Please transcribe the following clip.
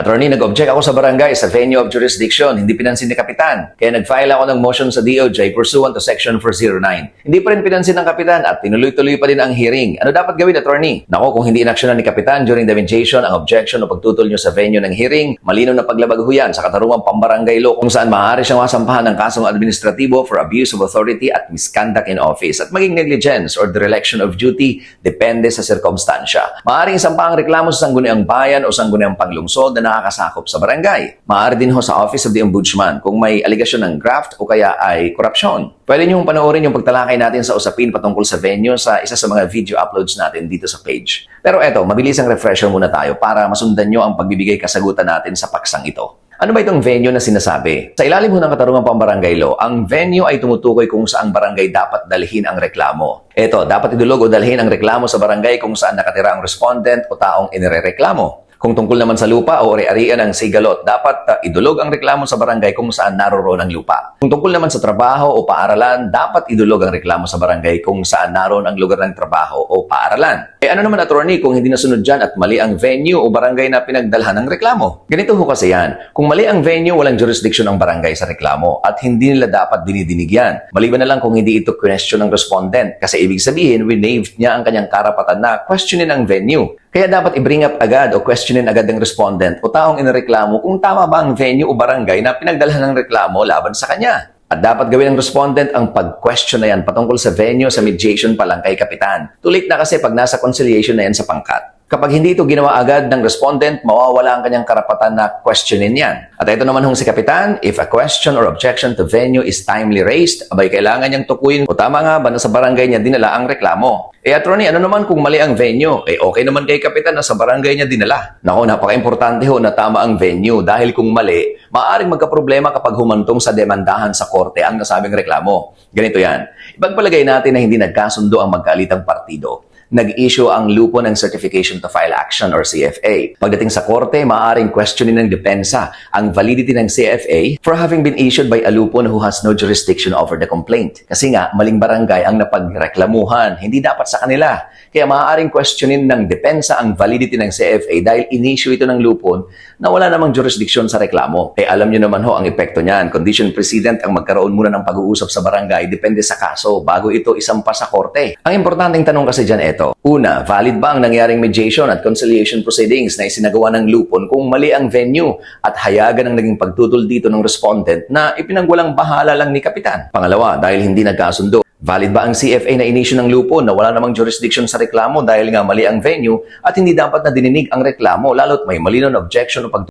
Attorney, nag-object ako sa barangay sa venue of jurisdiction, hindi pinansin ni Kapitan. Kaya nag-file ako ng motion sa DOJ pursuant to Section 409. Hindi pa rin pinansin ng Kapitan at tinuloy-tuloy pa din ang hearing. Ano dapat gawin, Attorney? Nako, kung hindi inaksyonan ni Kapitan during the mediation ang objection o pagtutol nyo sa venue ng hearing, malinaw na paglabag ho yan sa katarungang pambarangay law kung saan maaari siyang masampahan ng kasong administratibo for abuse of authority at misconduct in office at maging negligence or dereliction of duty depende sa sirkumstansya. Maaaring sampahang reklamo sa sangguniang bayan o sangguniang panglungsod na nakakasakop sa barangay. Maaari din ho sa Office of the Ombudsman kung may aligasyon ng graft o kaya ay korupsyon. Pwede niyong panoorin yung pagtalakay natin sa usapin patungkol sa venue sa isa sa mga video uploads natin dito sa page. Pero eto, mabilis ang refresher muna tayo para masundan nyo ang pagbibigay kasagutan natin sa paksang ito. Ano ba itong venue na sinasabi? Sa ilalim ho ng katarungang pambarangay law, ang venue ay tumutukoy kung saang barangay dapat dalhin ang reklamo. Ito, dapat idulog o dalhin ang reklamo sa barangay kung saan nakatira ang respondent o taong inirereklamo. Kung tungkol naman sa lupa o ari-arian ng sigalot, dapat uh, idulog ang reklamo sa barangay kung saan naroroon ang lupa. Kung tungkol naman sa trabaho o paaralan, dapat idulog ang reklamo sa barangay kung saan naroon ang lugar ng trabaho o paaralan. Eh ano naman attorney kung hindi nasunod dyan at mali ang venue o barangay na pinagdalhan ng reklamo? Ganito ho kasi yan. Kung mali ang venue, walang jurisdiction ang barangay sa reklamo at hindi nila dapat dinidinig yan. Maliban na lang kung hindi ito question ng respondent kasi ibig sabihin, winaved niya ang kanyang karapatan na questionin ang venue. Kaya dapat i-bring up agad o questionin agad ng respondent o taong inireklamo kung tama ba ang venue o barangay na pinagdalhan ng reklamo laban sa kanya. At dapat gawin ng respondent ang pag-question na yan patungkol sa venue sa mediation pa lang kay Kapitan. Tulik na kasi pag nasa conciliation na yan sa pangkat. Kapag hindi ito ginawa agad ng respondent, mawawala ang kanyang karapatan na questionin yan. At ito naman hong si Kapitan, if a question or objection to venue is timely raised, abay kailangan niyang tukuyin o tama nga ba na sa barangay niya dinala ang reklamo. Eh attorney, ano naman kung mali ang venue? Eh okay naman kay Kapitan na sa barangay niya dinala. Nako, napaka-importante ho na tama ang venue dahil kung mali, maaaring magka-problema kapag humantong sa demandahan sa korte ang nasabing reklamo. Ganito yan. Ipagpalagay natin na hindi nagkasundo ang magkaalitang partido nag-issue ang lupo ng Certification to File Action or CFA. Pagdating sa korte, maaaring questionin ng depensa ang validity ng CFA for having been issued by a lupo who has no jurisdiction over the complaint. Kasi nga, maling barangay ang napagreklamuhan, hindi dapat sa kanila. Kaya maaaring questionin ng depensa ang validity ng CFA dahil in-issue ito ng lupon na wala namang jurisdiction sa reklamo. Eh alam nyo naman ho ang epekto niyan. Condition precedent ang magkaroon muna ng pag-uusap sa barangay depende sa kaso bago ito isampa sa korte. Ang importanteng tanong kasi dyan ito, Una, valid ba ang nangyaring mediation at conciliation proceedings na isinagawa ng lupon kung mali ang venue at hayagan ang naging pagtutol dito ng respondent na ipinangwalang bahala lang ni Kapitan? Pangalawa, dahil hindi nagkasundo, Valid ba ang CFA na inisyu ng lupon na wala namang jurisdiction sa reklamo dahil nga mali ang venue at hindi dapat na dininig ang reklamo lalo't may malinaw na objection o pag